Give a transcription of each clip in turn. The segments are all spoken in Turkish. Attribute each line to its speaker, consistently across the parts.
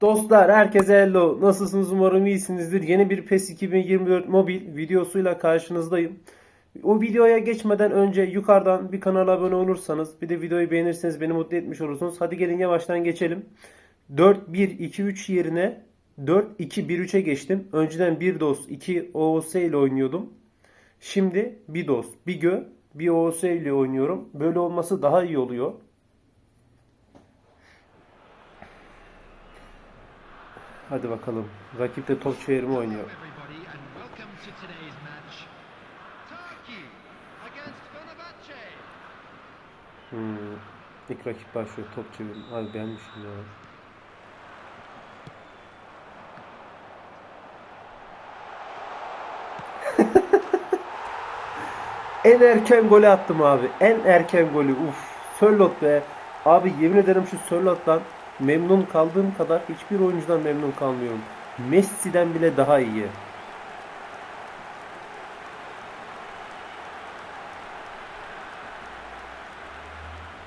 Speaker 1: Dostlar herkese hello. Nasılsınız umarım iyisinizdir. Yeni bir PES 2024 mobil videosuyla karşınızdayım. O videoya geçmeden önce yukarıdan bir kanala abone olursanız bir de videoyu beğenirseniz beni mutlu etmiş olursunuz. Hadi gelin yavaştan geçelim. 4-1-2-3 yerine 4-2-1-3'e geçtim. Önceden 1 DOS 2 OOS ile oynuyordum. Şimdi bir DOS, bir GÖ, bir OOS ile oynuyorum. Böyle olması daha iyi oluyor. Hadi bakalım. Rakip de top çevirme oynuyor. Hmm. İlk rakip başlıyor. Top çevirme. Abi beğenmişim ya. en erken golü attım abi. En erken golü. Uf. Sörlot be. Abi yemin ederim şu Sörlot'tan memnun kaldığım kadar hiçbir oyuncudan memnun kalmıyorum. Messi'den bile daha iyi.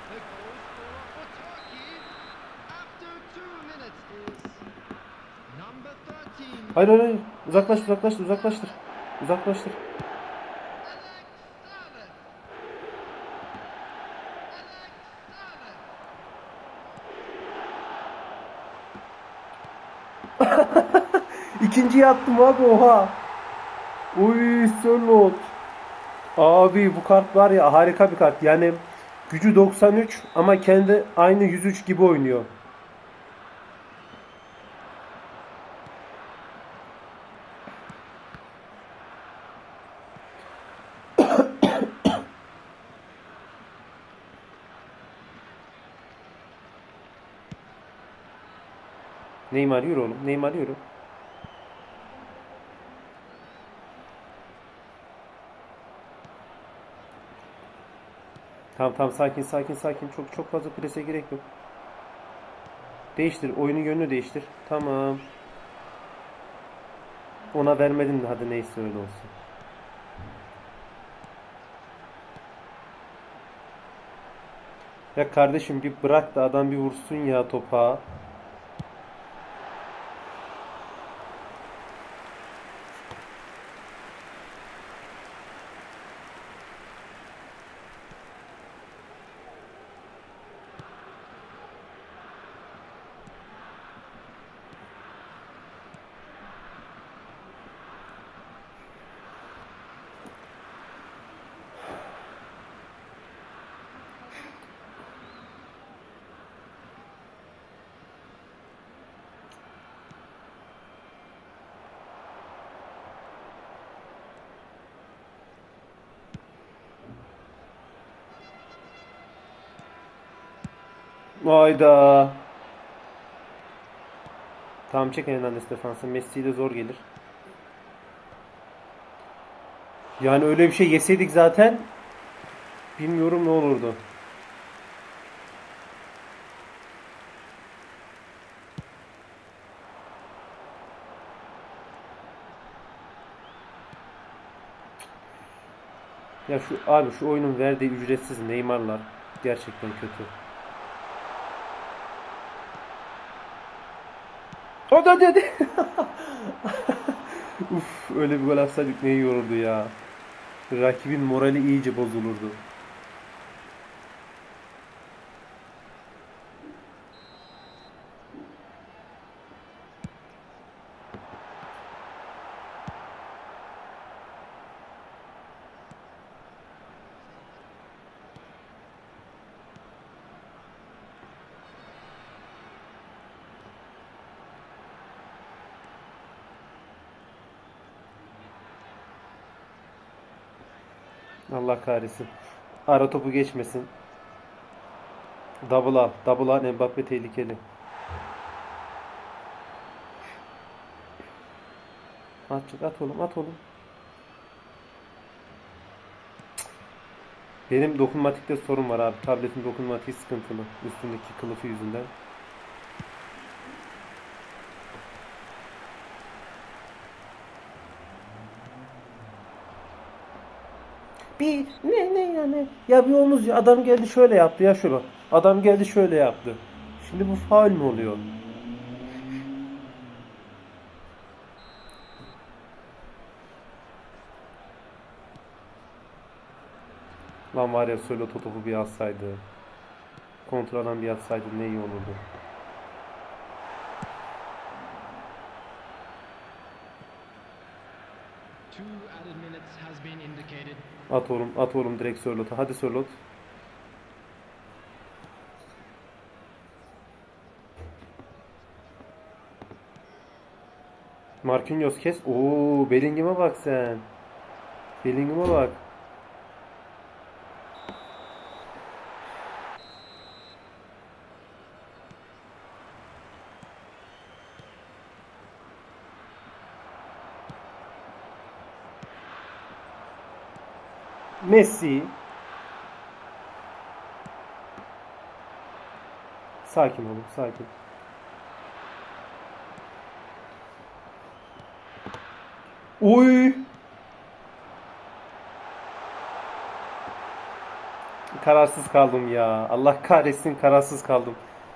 Speaker 2: The goal scorer for Turkey after two minutes is number 13.
Speaker 1: Hayır hayır hayır. Uzaklaştır uzaklaştır uzaklaştır. Uzaklaştır.
Speaker 2: Alex Salah. Alex Salah.
Speaker 1: İkinciyi attım abi oha. Uy Sörlot. Abi bu kart var ya harika bir kart. Yani gücü 93 ama kendi aynı 103 gibi oynuyor. Neymar yürü oğlum. Neymar yürü. Tamam tamam sakin sakin sakin. Çok çok fazla prese gerek yok. Değiştir. Oyunun yönünü değiştir. Tamam. Ona vermedin de hadi neyse öyle olsun. Ya kardeşim bir bırak da adam bir vursun ya topa. Hayda. Tamam çek Hernandez defansı. Messi de zor gelir. Yani öyle bir şey yeseydik zaten bilmiyorum ne olurdu. Ya şu abi şu oyunun verdiği ücretsiz Neymar'lar gerçekten kötü. Hadi hadi hadi. Uf öyle bir gol atsaydık ne iyi ya. Rakibin morali iyice bozulurdu. Allah kahretsin. Ara topu geçmesin. Double al. Double al. Mbappe tehlikeli. At, çık, at oğlum at oğlum. Benim dokunmatikte sorun var abi. Tabletin dokunmatiği sıkıntılı. Üstündeki kılıfı yüzünden. bir ne ne yani. Ya bir omuz ya adam geldi şöyle yaptı ya şunu. Adam geldi şöyle yaptı. Şimdi bu faul mü oluyor? Lan var ya söyle topu bir atsaydı. Kontrol alan bir atsaydı ne iyi olurdu. At oğlum, at oğlum direkt Sörlot'a. Hadi Sörlot. Marquinhos kes. Oo, Bellingham'a bak sen. Bellingham'a bak. Messi. Sakin olun, sakin. Uy! Kararsız kaldım ya. Allah kahretsin kararsız kaldım.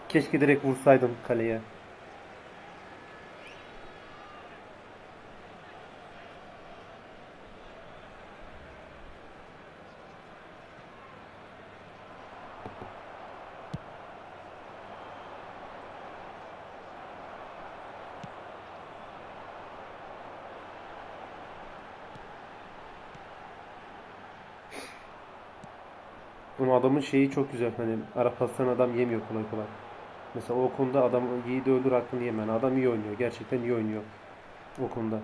Speaker 1: Keşke direkt vursaydım kaleye. Ama adamın şeyi çok güzel. Hani ara pastan adam yemiyor kolay kolay. Mesela o konuda adam yiğidi öldür hakkını yemen. Adam iyi oynuyor. Gerçekten iyi oynuyor. O konuda.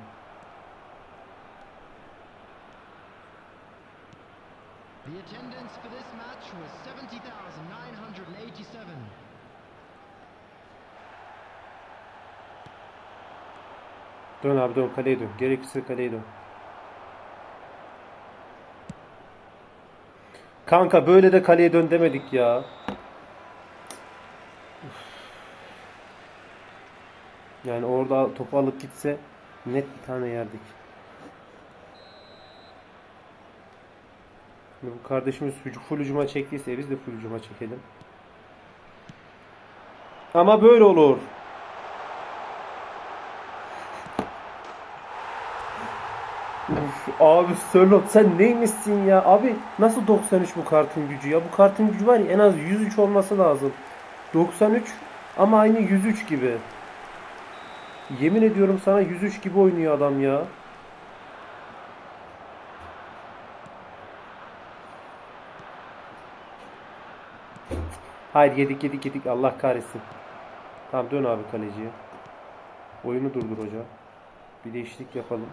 Speaker 2: The attendance for this match was 70,987.
Speaker 1: Dön abi dön kaleye dön. Gerekirse kaleye dön. Kanka böyle de kaleye dön demedik ya. Yani orada topu alıp gitse net bir tane yerdik. Şimdi bu kardeşimiz full hücuma çektiyse biz de full hücuma çekelim. Ama böyle olur. Uf, abi Sörlot sen neymişsin ya? Abi nasıl 93 bu kartın gücü ya? Bu kartın gücü var ya en az 103 olması lazım. 93 ama aynı 103 gibi. Yemin ediyorum sana 103 gibi oynuyor adam ya. Hayır yedik yedik yedik Allah kahretsin. Tamam dön abi kaleciye. Oyunu durdur hoca. Bir değişiklik yapalım.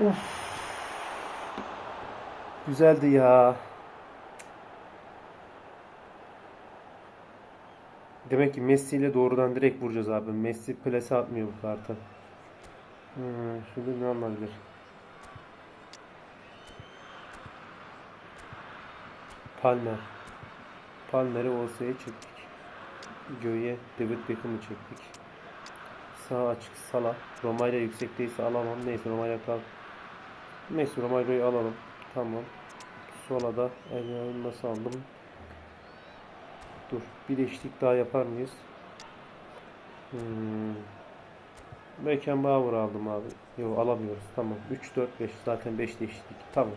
Speaker 1: Uf. Güzeldi ya. Demek ki Messi ile doğrudan direkt vuracağız abi. Messi plase atmıyor bu kartı. Hmm, şurada ne olabilir? Palmer. Palmer'i Olsa'ya çektik. Göğe David Beckham'ı çektik. Sağ açık Sala. Roma'yla yüksekteyse alamam. Neyse Roma'yla kal. Neyse Roma'yı alalım. Tamam. Sola da Elyan'ı nasıl aldım? Dur. Bir değişiklik daha yapar mıyız? Hmm. Beckenbauer aldım abi. Yok alamıyoruz. Tamam. 3, 4, 5. Zaten 5 değişiklik. Tamam.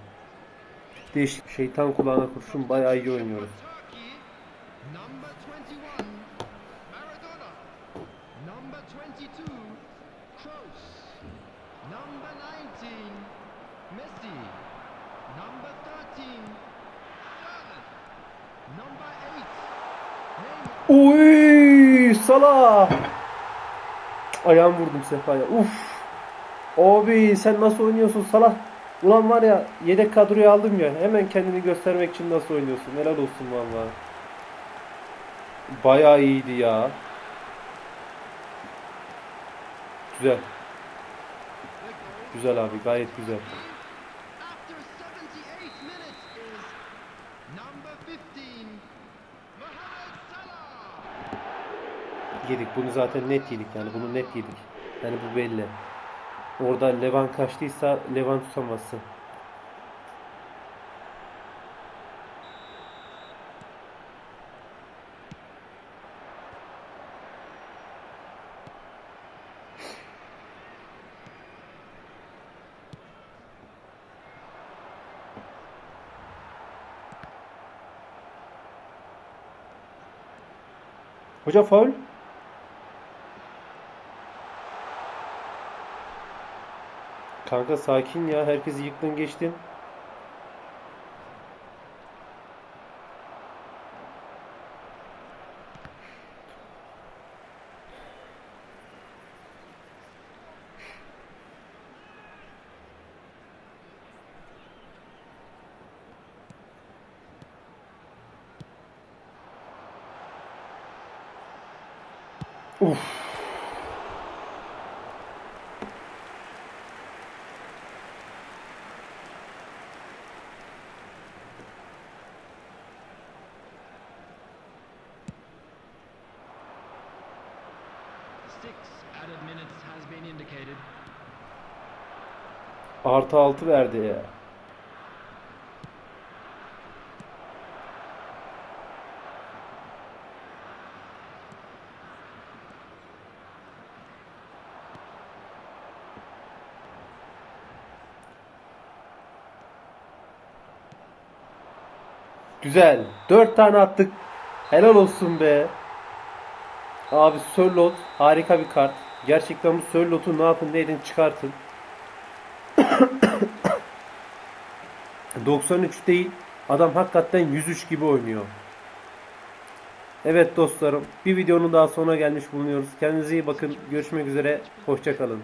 Speaker 1: Değişik. Şeytan kulağına kurşun bayağı iyi oynuyoruz. Uy, Salah. Ayağım vurdum Sefa'ya. Uf. Abi sen nasıl oynuyorsun Salah? Ulan var ya yedek kadroya aldım ya. Hemen kendini göstermek için nasıl oynuyorsun? Helal olsun vallahi. Bayağı iyiydi ya. Güzel. Güzel abi gayet güzel. yedik. Bunu zaten net yedik yani. Bunu net yedik. Yani bu belli. Orada Levan kaçtıysa Levan tutamazsın. Hocam faul. Kanka sakin ya. Herkesi yıktın geçtin. Uf. Artı altı verdi ya. Güzel. Dört tane attık. Helal olsun be. Abi Sörlot harika bir kart. Gerçekten bu Sörlot'u ne yapın ne edin çıkartın. 93 değil. Adam hakikaten 103 gibi oynuyor. Evet dostlarım, bir videonun daha sonuna gelmiş bulunuyoruz. Kendinize iyi bakın. Görüşmek üzere. Hoşçakalın.